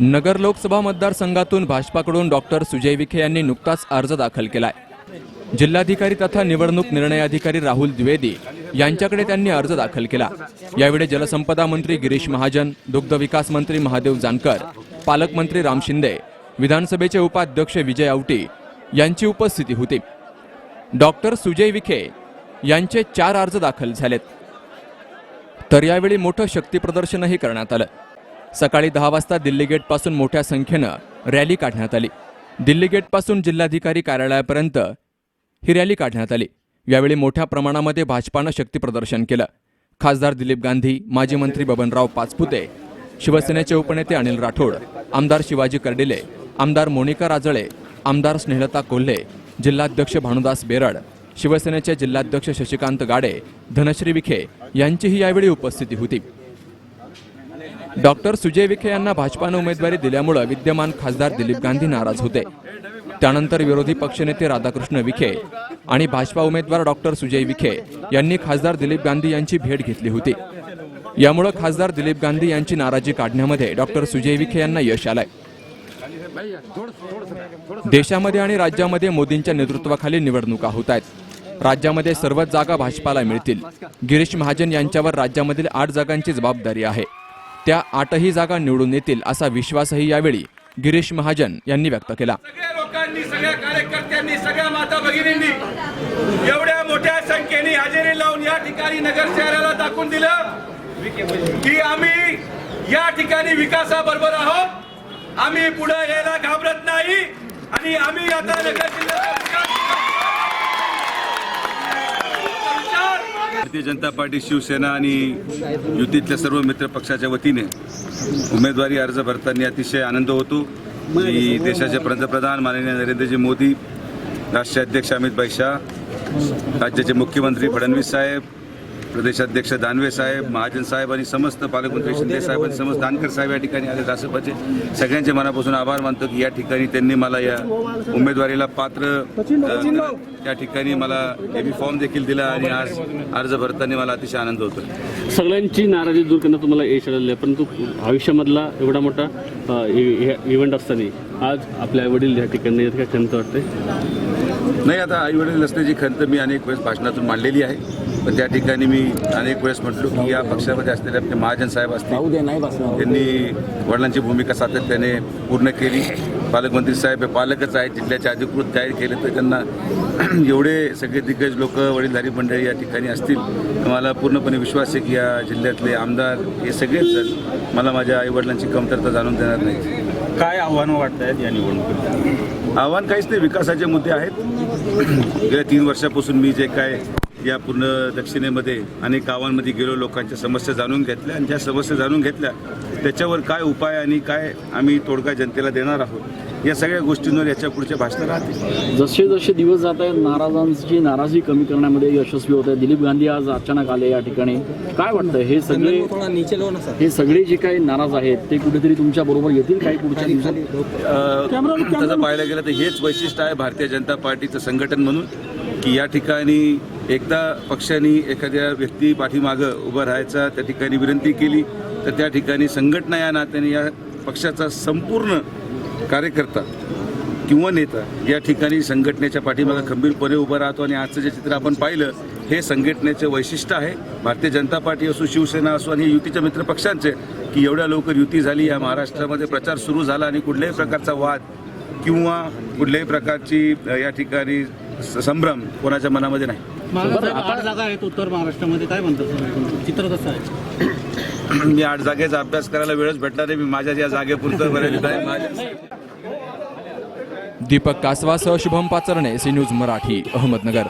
नगर लोकसभा मतदारसंघातून भाजपाकडून डॉक्टर सुजय विखे यांनी नुकताच अर्ज दाखल केलाय. जिल्हाधिकारी तथा निवडणूक निर्णय अधिकारी राहुल द्विवेदी यांच्याकडे त्यांनी अर्ज दाखल केला. यावेळी जलसंपदा मंत्री गिरीश महाजन दुग्ध विकास मंत्री महादेव जानकर पालकमंत्री राम शिंदे विधानसभेचे उपाध्यक्ष विजय आवटी यांची उपस्थिती होती. डॉक्टर सुजय विखे यांचे चार अर्ज दाखल झालेत. तर यावेळी मोठं शक्तीप्रदर्शनही करण्यात आलं. सकाळी दहा वाजता दिल्ली गेटपासून मोठ्या संख्येनं रॅली काढण्यात आली. दिल्ली गेटपासून जिल्हाधिकारी कार्यालयापर्यंत ही रॅली काढण्यात आली. यावेळी मोठ्या प्रमाणामध्ये भाजपानं शक्तीप्रदर्शन केलं. खासदार दिलीप गांधी माजी मंत्री बबनराव पाचपुते शिवसेनेचे उपनेते अनिल राठोड आमदार शिवाजी कर्डिले आमदार मोनिका राजळे आमदार स्नेहलता कोल्हे जिल्हाध्यक्ष भानुदास बेरड शिवसेनेचे जिल्हाध्यक्ष शशिकांत गाडे धनश्री विखे यांचीही यावेळी उपस्थिती होती. डॉक्टर सुजय विखे यांना भाजपानं उमेदवारी दिल्यामुळं विद्यमान खासदार दिलीप गांधी नाराज होते. त्यानंतर विरोधी पक्षनेते राधाकृष्ण विखे आणि भाजपा उमेदवार डॉक्टर सुजय विखे यांनी खासदार दिलीप गांधी यांची भेट घेतली होती. यामुळं खासदार दिलीप गांधी यांची नाराजी काढण्यामध्ये डॉक्टर सुजय विखे यांना यश आलंय. देशामध्ये आणि राज्यामध्ये मोदींच्या नेतृत्वाखाली निवडणुका होत आहेत राज्यामध्ये सर्वच जागा भाजपाला मिळतील. गिरीश महाजन यांच्यावर राज्यामधील आठ जागांची जबाबदारी आहे. त्या आठही जागा निवडून येतील असा विश्वासही यावेळी गिरीश महाजन यांनी व्यक्त केला. सगळ्या लोकांनी सगळ्या कार्यकर्त्यांनी सगळ्या माता भगिनींनी एवढ्या मोठ्या संख्येने हजेरी लावून या ठिकाणी नगर शहराला दाखवून दिलं की आम्ही या ठिकाणी विकासाबरोबर आहोत. आम्ही पुढे यायला घाबरत नाही आणि आम्ही आता नगर भारतीय जनता पार्टी शिवसेना आणि युतीतल्या सर्व मित्र पक्षाच्या वतीने उमेदवारी अर्ज भरताना अतिशय आनंद होतो. की देशाचे पंतप्रधान माननीय नरेंद्रजी मोदी राष्ट्रीय अध्यक्ष अमित भाई शाह राज्याचे मुख्यमंत्री फडणवीस साहेब प्रदेशाध्यक्ष दानवे साहेब महाजन साहेब आणि समस्त पालकमंत्री शिंदे साहेब आणि समस्त दानकर साहेब या ठिकाणी आले. राष्ट्रपती सगळ्यांचे मनापासून आभार मानतो की या ठिकाणी त्यांनी मला या उमेदवारीला पात्र त्या ठिकाणी मला एबी फॉर्म देखील दिला आणि आज अर्ज भरताना मला अतिशय आनंद होतो. सगळ्यांची नाराजी दूर करण्यात तुम्हाला यश आलेलं आहे परंतु आयुष्यामधला एवढा मोठा अ, इ- इ- इव्हेंट असताना आज आपल्या वडील या ठिकाणी काय खंत वाटते नाही आता आई वडील असण्याची खंत मी अनेक वेळेस भाषणातून मांडलेली आहे. पण त्या ठिकाणी मी अनेक वेळेस म्हटलो की या पक्षामध्ये असलेले आपले महाजन साहेब असतील त्यांनी वडिलांची भूमिका सातत्याने पूर्ण केली. पालकमंत्री साहेब हे पालकच आहेत जिल्ह्याचे अधिकृत जाहीर केले तर त्यांना एवढे सगळे दिग्गज लोक वडीलधारी मंडळी या ठिकाणी असतील तर मला पूर्णपणे विश्वास आहे की या जिल्ह्यातले आमदार हे सगळेच जण मला माझ्या आईवडिलांची कमतरता जाणून देणार नाही काय आव्हानं वाटत आहेत या निवडणुकीत? आव्हान काहीच नाही विकासाचे मुद्दे आहेत. गेल्या तीन वर्षापासून मी जे काय या पूर्ण दक्षिणेमध्ये अनेक गावांमध्ये गेलो लोकांच्या समस्या जाणून घेतल्या आणि ज्या समस्या जाणून घेतल्या त्याच्यावर काय उपाय आणि काय आम्ही तोडगा जनतेला देणार आहोत या सगळ्या गोष्टींवर याच्या पुढच्या भाषणं राहतील जसे जसे दिवस जात आहेत नाराजांची नाराजी कमी करण्यामध्ये यशस्वी होत आहे दिलीप गांधी आज अचानक आले या ठिकाणी. काय वाटतं? हे सगळे हे सगळे जे काही नाराज आहेत ते कुठेतरी तुमच्या बरोबर येतील काही पुढच्या दिवसात? तसं पाहायला गेलं तर हेच वैशिष्ट्य आहे भारतीय जनता पार्टीचं संघटन म्हणून की या ठिकाणी एकदा पक्षाने एखाद्या व्यक्ती पाठीमागं उभं राहायचा त्या ठिकाणी विनंती केली तर त्या ठिकाणी संघटना या नात्याने या पक्षाचा संपूर्ण कार्यकर्ता किंवा नेता या ठिकाणी संघटनेच्या पाठीमागं खंबीरपणे उभं राहतो आणि आजचं जे चित्र आपण पाहिलं हे संघटनेचं वैशिष्ट्य आहे. भारतीय जनता पार्टी असो शिवसेना असो आणि युतीच्या मित्र पक्षांचे की एवढ्या लवकर युती झाली या महाराष्ट्रामध्ये प्रचार सुरू झाला आणि कुठल्याही प्रकारचा वाद किंवा कुठल्याही प्रकारची या ठिकाणी संभ्रम कोणाच्या मनामध्ये नाही. आठ जागा आहेत उत्तर महाराष्ट्रामध्ये. काय म्हणतात चित्र कसं आहे? मी आठ जागेचा अभ्यास करायला वेळच भेटला नाही. मी माझ्या या जागेपुरतं मर्यादित आहे. माझ्या दीपक कासवासह शुभम पाचरणे सी न्यूज मराठी अहमदनगर.